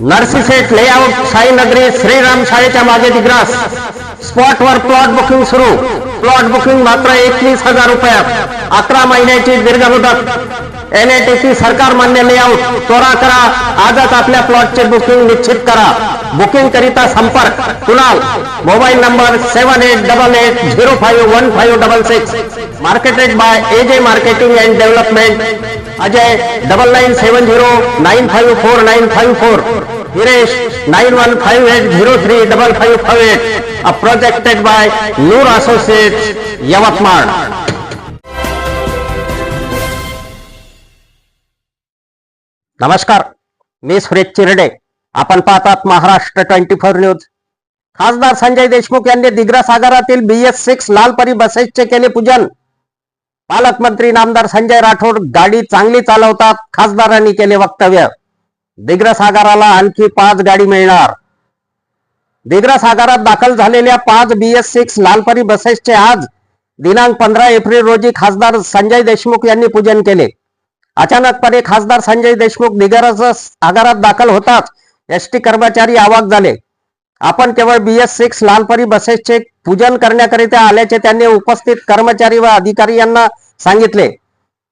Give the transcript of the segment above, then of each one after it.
नर्सिसेट layout साईनगरी Shriram शाळेच्या मागे दिग्रास. स्पॉटवर प्लॉट बुकिंग सुरू. प्लॉट बुकिंग मात्र एकवीस हजार रुपयात. अकरा महिन्याची दीर्घ मुदत. एनएटीसी सरकार मान्य लेआउट त्वरा करा. आजच आपल्या प्लॉटचे बुकिंग निश्चित करा. बुकिंग करिता संपर्क, Kunal? Mobile number seven eight double eight zero five one five double six. Marketed by A J marketing and development Ajay double nine seven zero nine five four nine five four Hiresh nine one five eight zero three double five five eight a projected by Noor associates Yavatmal नमस्कार, मी सुरेश चिरडे। आपण पाहतात Maharashtra twenty four news. खासदार संजय देशमुख यांनी दिग्रा सागरातील B S six Lalpari बसेसचे केले पूजन. पालकमंत्री नामदार संजय राठोड गाडी चांगली चालवतात खासदारांनी केले वक्तव्य. दिग्रा सागराला आणखी पाच गाडी मिळणार. दिग्रा सागरात दाखल झालेल्या पाच बी एस सिक्स लालपरी बसेसचे आज दिनांक पंधरा एप्रिल रोजी खासदार संजय देशमुख यांनी पूजन केले. अचानकपणे खासदार संजय देशमुख दिग्रा सागरात दाखल होताच एस टी कर्मचारी आवाक झाले. आपण केवळ बी एस सिक्स लालपरी बसेसचे पूजन करण्याकरिता आल्याचे त्यांनी उपस्थित कर्मचारी व अधिकारी यांना सांगितले.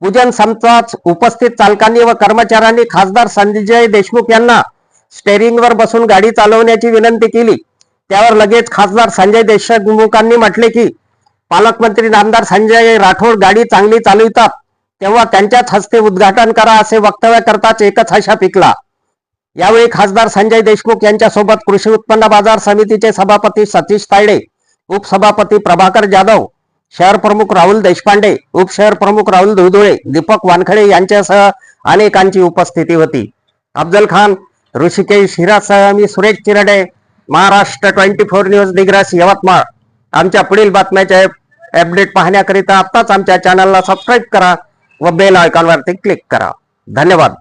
पूजन संपताच उपस्थित चालकांनी व कर्मचाऱ्यांनी खासदार संजय देशमुख यांना स्टेरिंगवर बसून गाडी चालवण्याची विनंती केली. त्यावर लगेच खासदार संजय देशमुखांनी म्हटले की पालकमंत्री नामदार संजय राठोड गाडी चांगली चालवितात. तेव्हा त्यांच्याच हस्ते उद्घाटन करा असे वक्तव्य करताच एकच हशा पिकला. यावेळी खासदार संजय देशमुख यांच्यासोबत कृषी उत्पन्न बाजार समितीचे सभापती सतीश तायडे उपसभापती प्रभाकर जाधव शहर प्रमुख राहुल देशपांडे उपशहर प्रमुख राहुल धुळधुळे दीपक वानखडे यांच्यासह अनेकांची उपस्थिती होती. अफजल खान ऋषिकेश हिरासह मी Suresh Chirde Maharashtra twenty four news Digras Yavatmal. आमच्या पुढील बातम्याचे अपडेट पाहण्याकरिता आत्ताच आमच्या चॅनलला सबस्क्राईब करा व बेल आयकॉनवरती क्लिक करा. धन्यवाद.